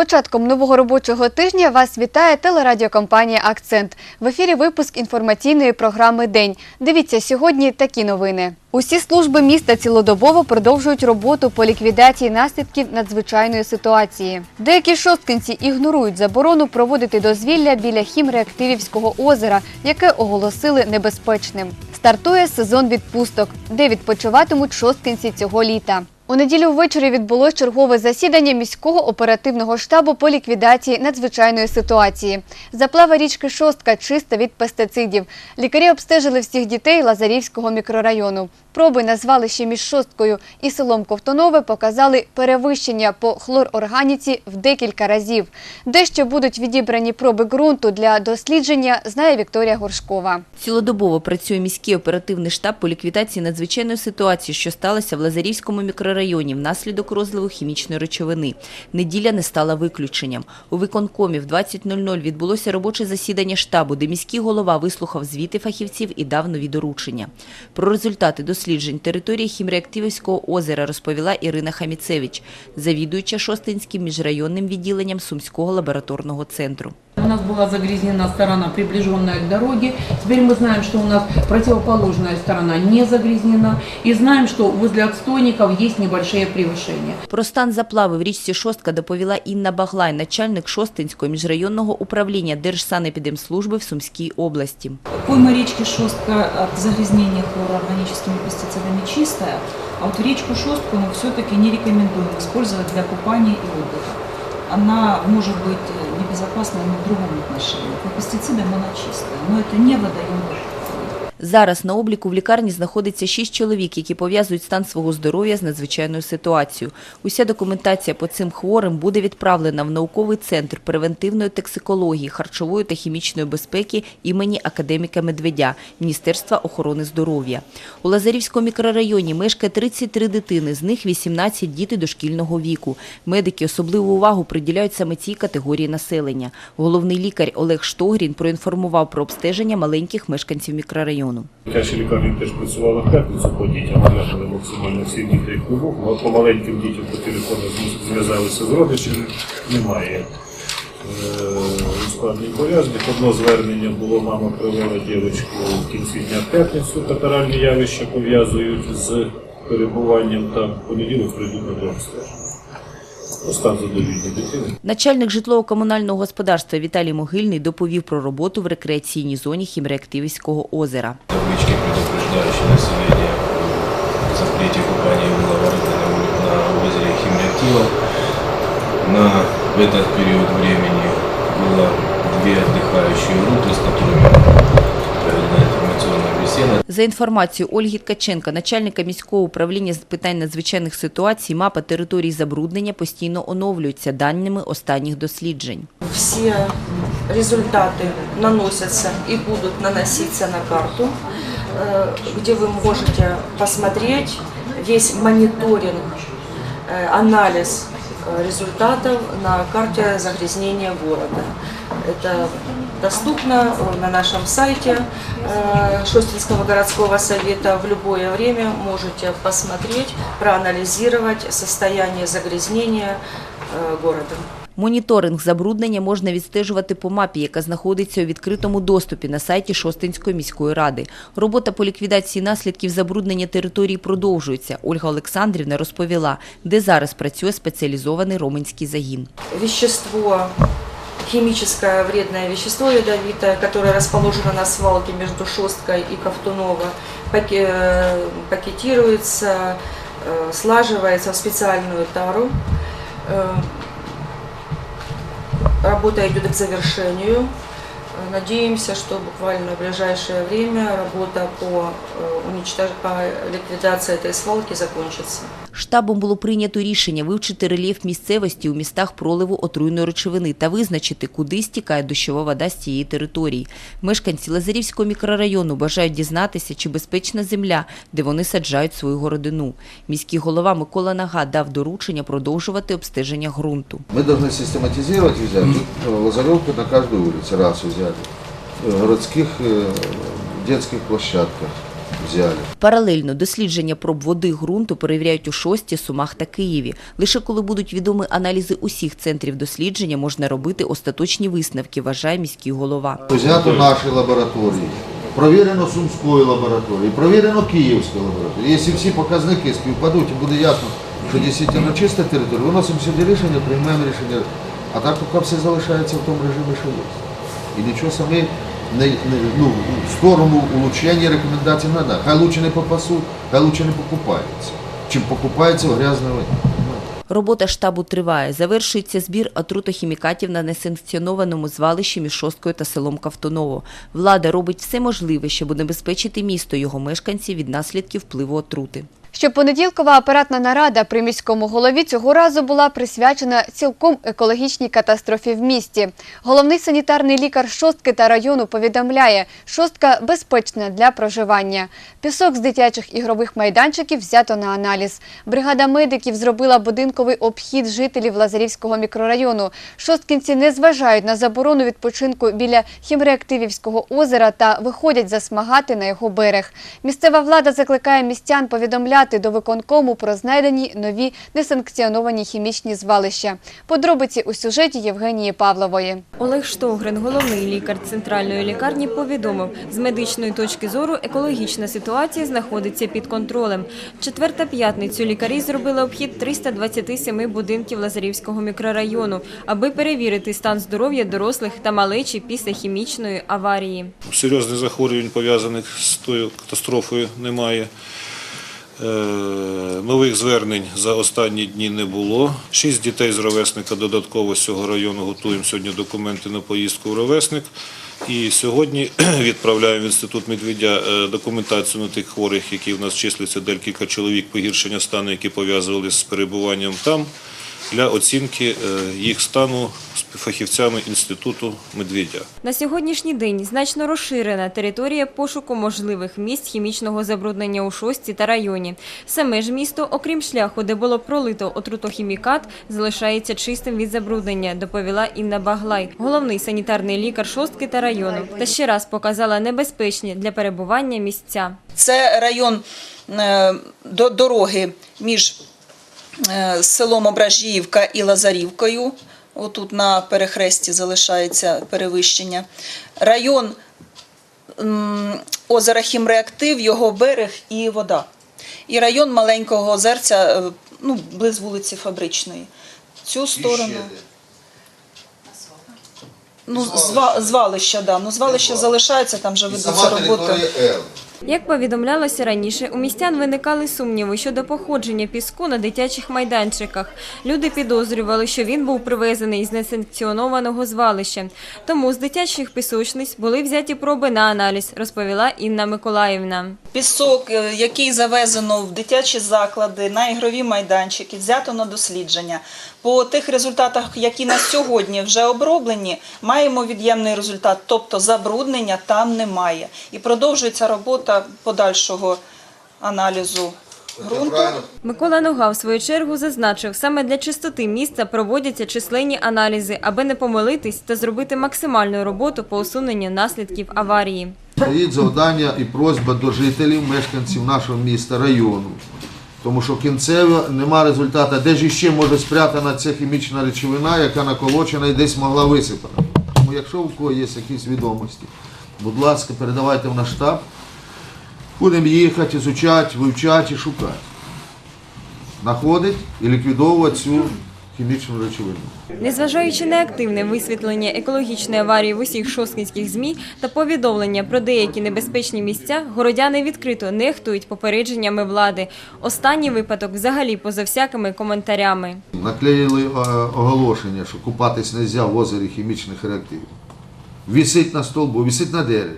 початком нового робочого тижня вас вітає телерадіокомпанія Акцент. В ефірі випуск інформаційної програми День. Дивіться сьогодні такі новини. Усі служби міста цілодобово продовжують роботу по ліквідації наслідків надзвичайної ситуації. Деякі шосткинці ігнорують заборону проводити дозвілля біля хімреактивівського озера, яке оголосили небезпечним. Стартує сезон відпусток, де відпочиватимуть шосткинці цього літа. У неділю ввечері відбулось чергове засідання міського оперативного штабу по ліквідації надзвичайної ситуації. Заплава річки Шостка чиста від пестицидів. Лікарі обстежили всіх дітей Лазарівського мікрорайону. Проби на звалищі між Шосткою і селом Ковтонове показали перевищення по хлорорганіці в декілька разів. Де ще будуть відібрані проби ґрунту для дослідження, знає Вікторія Горшкова. Цілодобово працює міський оперативний штаб по ліквідації надзвичайної ситуації, що сталося в Лазарівському мікрорайоні внаслідок розливу хімічної речовини. Неділя не стала виключенням. У виконкомі в 20.00 відбулося робоче засідання штабу, де міський голова вислухав звіти фахівців і дав нові доручення. Про результати досліджень території Хімреактивівського озера розповіла Ірина Хаміцевич, завідуюча Шостинським міжрайонним відділенням Сумського лабораторного центру. У нас была загрязнена сторона, приближенная к дороге. Теперь мы знаем, что у нас противоположная сторона не загрязнена. И знаем, что возле отстойников есть небольшие превышения. Про стан заплави в річці Шостка доповіла Інна Баглай, начальник Шостинського міжрайонного управління Держсанепідемслужби в Сумській області. Пойма речки Шостка от загрязнения хлороорганическими пестицидами чистая, а вот речку Шостку мы все-таки не рекомендуем использовать для купания и отдыха. Она может быть э, небезопасна и в другом отношении. По пестицидам она чистая, но это не водоем Зараз на обліку в лікарні знаходиться шість чоловік, які пов'язують стан свого здоров'я з надзвичайною ситуацією. Уся документація по цим хворим буде відправлена в науковий центр превентивної токсикології, харчової та хімічної безпеки імені академіка Медведя Міністерства охорони здоров'я. У Лазарівському мікрорайоні мешкає 33 дитини, з них 18 діти дошкільного віку. Медики особливу увагу приділяють саме цій категорії населення. Головний лікар Олег Штогрін проінформував про обстеження маленьких мешканців мікрорайону. Дитяча лікарня теж працювала в п'ятницю по дітям, оглянули максимально всіх дітей кругом. Ну, По маленьким дітям по телефону зв'язалися з родичами, немає е, ускладнень пов'язаних. Одно звернення було, мама привела дівчинку в кінці дня в п'ятницю, катаральні явища пов'язують з перебуванням там. Понеділок прийдуть на дообстеження. Ну, Стан задовільний дитини. Начальник житлово-комунального господарства Віталій Могильний доповів про роботу в рекреаційній зоні Хімреактивівського озера. таблички, предупреждающие население о запрете купания и вылова рыбы на, ули- на озере Химреактива. На этот период времени было две отдыхающие группы, с которыми проведена информационная беседа. За інформацією Ольги Ткаченка, начальника міського управління з питань надзвичайних ситуацій, мапа територій забруднення постійно оновлюється даними останніх досліджень. все результаты наносятся и будут наноситься на карту, э, где вы можете посмотреть весь мониторинг, э, анализ э, результатов на карте загрязнения города. Это доступно э, на нашем сайте э, Шостинского городского совета. В любое время можете посмотреть, проанализировать состояние загрязнения э, города. Моніторинг забруднення можна відстежувати по мапі, яка знаходиться у відкритому доступі на сайті Шостинської міської ради. Робота по ліквідації наслідків забруднення території продовжується. Ольга Олександрівна розповіла, де зараз працює спеціалізований роменський загін. вещество, химическое вредное вещество ядовитое, которое расположено на свалке между Шосткой и Ковтунова, э, пакетируется, э, слаживается в специальную тару. Э, Работа идет к завершению. Надеемся, что буквально в ближайшее время работа по, уничтож... по ликвидации этой свалки закончится. Штабом було прийнято рішення вивчити рельєф місцевості у містах проливу отруйної речовини та визначити, куди стікає дощова вода з цієї території. Мешканці Лазарівського мікрорайону бажають дізнатися, чи безпечна земля, де вони саджають свою городину. Міський голова Микола Нага дав доручення продовжувати обстеження ґрунту. Мы должны систематизировать и взять э, лазаревку на каждой улице, раз взяли. Э, городских э, детских площадках, взяли. Паралельно дослідження проб води ґрунту перевіряють у Шості, Сумах та Києві. Лише коли будуть відомі аналізи усіх центрів дослідження, можна робити остаточні висновки, вважає міський голова. Взято наші лабораторії, провірено Сумської лабораторії, провірено Київської лабораторії. Якщо всі показники співпадуть і буде ясно, що дійсно чиста територія, виносимо сюди рішення, приймаємо рішення. А так поки все залишається в тому режимі, що є. І нічого самі не, не, ну, в сторону улучшення рекомендацій не треба. Хай лучше не попасуть, хай лучше не покупаються, чим покупаються в грязне вино. Робота штабу триває. Завершується збір отрутохімікатів на несанкціонованому звалищі між Шосткою та селом Кавтоново. Влада робить все можливе, щоб унебезпечити місто його мешканців від наслідків впливу отрути. Щопонеділкова апаратна нарада при міському голові цього разу була присвячена цілком екологічній катастрофі в місті. Головний санітарний лікар Шостки та району повідомляє, Шостка безпечна для проживання. Пісок з дитячих ігрових майданчиків взято на аналіз. Бригада медиків зробила будинковий обхід жителів Лазарівського мікрорайону. Шосткінці не зважають на заборону відпочинку біля Хімреактивівського озера та виходять засмагати на його берег. Місцева влада закликає містян повідомляти до виконкому про знайдені нові несанкціоновані хімічні звалища. Подробиці у сюжеті Євгенії Павлової. Олег Штовгрин, головний лікар центральної лікарні, повідомив, з медичної точки зору екологічна ситуація знаходиться під контролем. Четверта п'ятницю лікарі зробили обхід 327 будинків Лазарівського мікрорайону, аби перевірити стан здоров'я дорослих та малечі після хімічної аварії. Серйозних захворювань пов'язаних з тою катастрофою немає. Е, Нових звернень за останні дні не було. Шість дітей з ровесника додатково з цього району готуємо сьогодні документи на поїздку в ровесник. І сьогодні відправляємо в інститут Медведя е, документацію на тих хворих, які в нас числяться декілька чоловік погіршення стану, які пов'язувалися з перебуванням там, для оцінки е, їх стану з фахівцями інституту Медведя. На сьогоднішній день значно розширена територія пошуку можливих місць хімічного забруднення у Шості та районі. Саме ж місто, окрім шляху, де було пролито отрутохімікат, залишається чистим від забруднення, доповіла Інна Баглай, головний санітарний лікар Шостки та району. Та ще раз показала небезпечні для перебування місця. Це район е, до дороги між е, селом Ображіївка і Лазарівкою. Отут на перехресті залишається перевищення. Район озера Хімреактив, його берег і вода. І район маленького озерця, е, ну, близ вулиці Фабричної. Цю сторону. Ну, зва, звалища, да. Ну, звалище залишається, там вже ведуться роботи. Як повідомлялося раніше, у містян виникали сумніви щодо походження піску на дитячих майданчиках. Люди підозрювали, що він був привезений з несанкціонованого звалища. Тому з дитячих пісочниць були взяті проби на аналіз, розповіла Інна Миколаївна. Пісок, е, який завезено в дитячі заклади, на ігрові майданчики, взято на дослідження. По тих результатах, які на сьогодні вже оброблені, маємо від'ємний результат, тобто забруднення там немає. І продовжується робота подальшого аналізу ґрунту. Микола Нога, в свою чергу, зазначив, саме для чистоти місця проводяться численні аналізи, аби не помилитись та зробити максимальну роботу по усуненню наслідків аварії. Стоїть завдання і просьба до жителів, мешканців нашого міста, району. Тому що кінцево нема результату. Де ж іще може спрятана ця хімічна речовина, яка наколочена і десь могла висипана. Тому якщо у кого є якісь відомості, будь ласка, передавайте в наш штаб. Будемо їхати, изучати, вивчати і шукати. Знаходити і ліквідовувати цю хімічну речовину. Незважаючи на активне висвітлення екологічної аварії в усіх шосткінських ЗМІ та повідомлення про деякі небезпечні місця, городяни відкрито нехтують попередженнями влади. Останній випадок взагалі поза всякими коментарями. Наклеїли е, оголошення, що купатись не можна в озері хімічних реактивів. Вісить на столбу, вісить на дереві.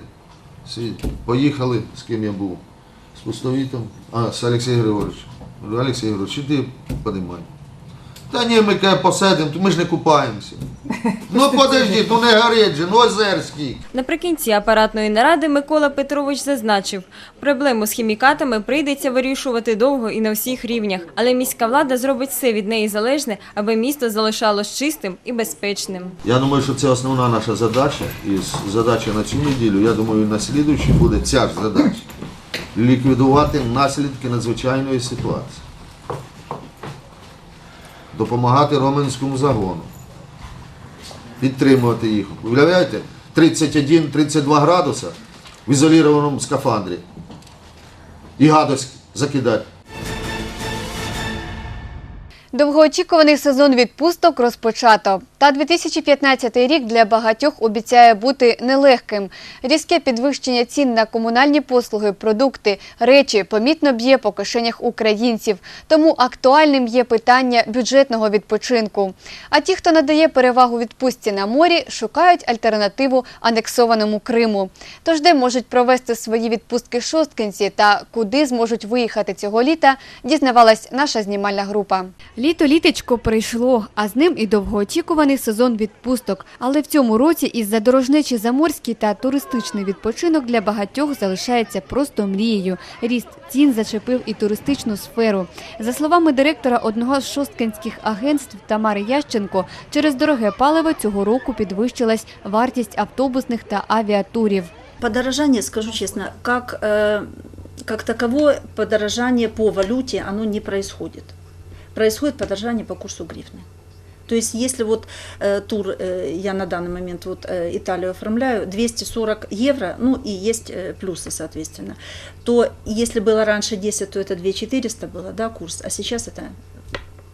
Поїхали, з ким я був? З пустовітом, а з Олексієм Григоровичем. Олексій Григорович, іди подимай. Та ні, ми каже, посидимо, то ми ж не купаємося. Ну подожди, ну не горить же, ну озерський. Наприкінці апаратної наради Микола Петрович зазначив, проблему з хімікатами прийдеться вирішувати довго і на всіх рівнях, але міська влада зробить все від неї залежне, аби місто залишалось чистим і безпечним. Я думаю, що це основна наша задача. І задача на цю неділю, я думаю, і на слідуючу буде ця ж задача. ліквідувати наслідки надзвичайної ситуації, допомагати Роменському загону, підтримувати їх. Уявляєте, 31-32 градуса в ізолірованому скафандрі і гадость закидати. Довгоочікуваний сезон відпусток розпочато. Та 2015 рік для багатьох обіцяє бути нелегким. Різке підвищення цін на комунальні послуги, продукти, речі помітно б'є по кишенях українців. Тому актуальним є питання бюджетного відпочинку. А ті, хто надає перевагу відпустці на морі, шукають альтернативу анексованому Криму. Тож де можуть провести свої відпустки шосткинці та куди зможуть виїхати цього літа, дізнавалась наша знімальна група. Літо літечко прийшло, а з ним і довгоочікуваний сезон відпусток. Але в цьому році із-за дорожнечі заморський та туристичний відпочинок для багатьох залишається просто мрією. Ріст цін зачепив і туристичну сферу. За словами директора одного з шосткинських агентств Тамари Ященко, через дороге паливо цього року підвищилась вартість автобусних та авіатурів. Подорожание, скажу честно, как, э, как таковое подорожание по валюте, оно не происходит. Происходит подорожание по курсу гривны. То есть, если вот э, тур, э, я на данный момент вот э, Италию оформляю, 240 евро, ну и есть э, плюсы, соответственно, то если было раньше 10, то это 2400 было, да, курс, а сейчас это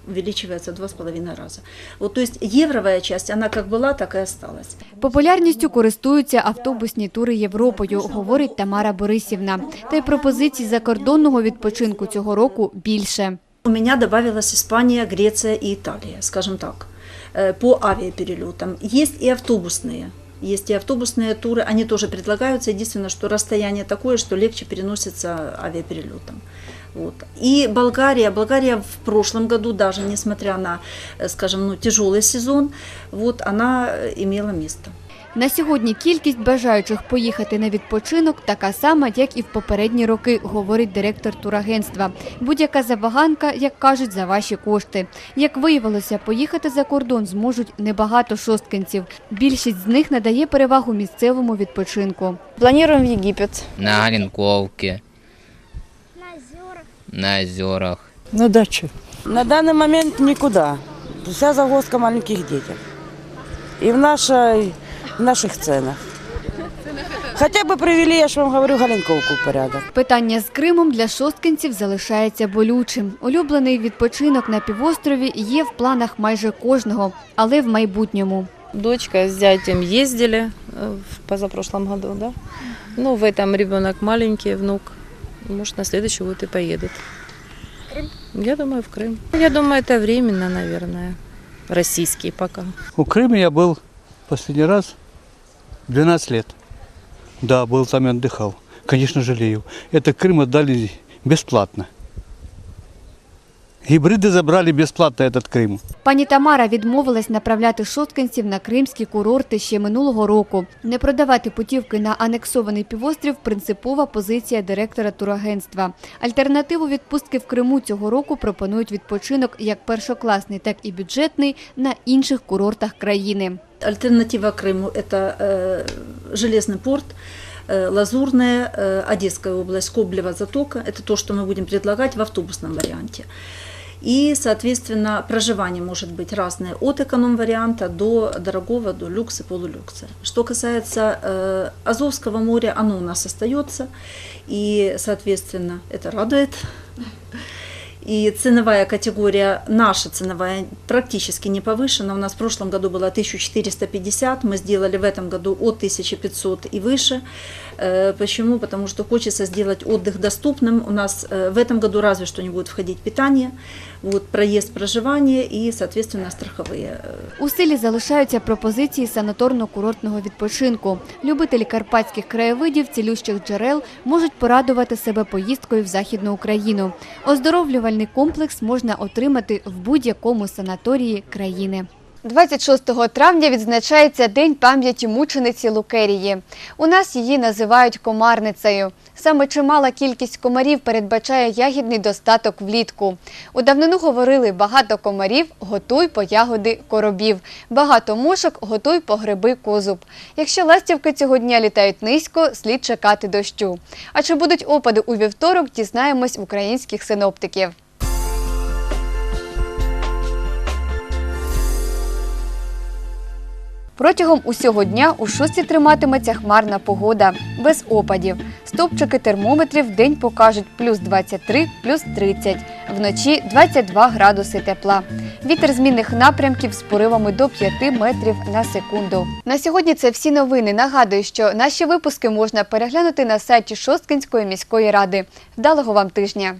увеличивается в два с половиной раза. Вот, то есть евровая часть, она как была, так и осталась. Популярністю користуються автобусні тури Європою, говорить Тамара Борисівна. Та й пропозицій закордонного відпочинку цього року більше. У меня добавилась Испания, Греция и Италия, скажем так, э, по авиаперелетам. Есть и автобусные. Есть и автобусные туры, они тоже предлагаются. Единственное, что расстояние такое, что легче переносится авиаперелетом. Вот. И Болгария, Болгария в прошлом году, даже несмотря на, э, скажем, ну, тяжелый сезон, вот, она э, имела место. На сьогодні кількість бажаючих поїхати на відпочинок така сама, як і в попередні роки, говорить директор турагентства. Будь-яка забаганка, як кажуть, за ваші кошти. Як виявилося, поїхати за кордон зможуть небагато шосткинців. Більшість з них надає перевагу місцевому відпочинку. Плануємо в Єгипет. На Оленковке. На озерах. На даче. На данный момент никуда. Вся загвоздка маленьких детей. И в, нашей, в наших ценах. Хотя бы привели, я же вам говорю, Галенковку в порядок. Питання з Кримом для шосткинців залишається болючим. Улюблений відпочинок на півострові є в планах майже кожного, але в майбутньому. Дочка с зятем ездили э, в позапрошлом году, да? Ну, в этом ребенок маленький, внук. Может, на следующий год и поедет. Я думаю, в Крым. Я думаю, это временно, наверное. Российский пока. У Крыма я был последний раз 12 лет. Да, был там и отдыхал. Конечно, жалею. Это Крым отдали бесплатно. Гибриды забрали бесплатно этот Крым. Пані Тамара відмовилась направляти шосткинців на кримські курорти ще минулого року. Не продавати путівки на анексований півострів – принципова позиція директора турагентства. Альтернативу відпустки в Криму цього року пропонують відпочинок як першокласний, так і бюджетний на інших курортах країни. Альтернатива Крыму – это э, Железный порт, э, Лазурная, э, Одесская область, Коблева затока. Это то, что мы будем предлагать в автобусном варианте. И, соответственно, проживание может быть разное, от эконом-варианта до дорогого, до люкса, полулюкса. Что касается э, Азовского моря, оно у нас остается, и, соответственно, это радует. И ценовая категория, наша ценовая, практически не повышена. У нас в прошлом году было 1450, мы сделали в этом году от 1500 и выше. Э, Почему? Потому что хочется сделать отдых доступным. У нас э, в этом году разве что не будет входить питание, вот, проезд, проживание и, соответственно, страховые. э, У силі залишаються пропозиції санаторно-курортного відпочинку. Любителі карпатських краєвидів, цілющих джерел можуть порадувати себе поїздкою в Західну Україну. Оздоровлювальний комплекс можна отримати в будь-якому санаторії країни. 26 травня відзначається День пам'яті мучениці Лукерії. У нас її називають комарницею. Саме чимала кількість комарів передбачає ягідний достаток влітку. У давнину говорили багато комарів, готуй по ягоди коробів. Багато мушок, готуй по гриби козуб. Якщо ластівки цього дня літають низько, слід чекати дощу. А чи будуть опади у вівторок, дізнаємось українських синоптиків. Протягом усього дня у шості триматиметься хмарна погода, без опадів. Стопчики термометрів в день покажуть плюс 23, плюс 30, вночі 22 градуси тепла. Вітер змінних напрямків з поривами до 5 метрів на секунду. На сьогодні це всі новини. Нагадую, що наші випуски можна переглянути на сайті Шосткинської міської ради. Вдалого вам тижня!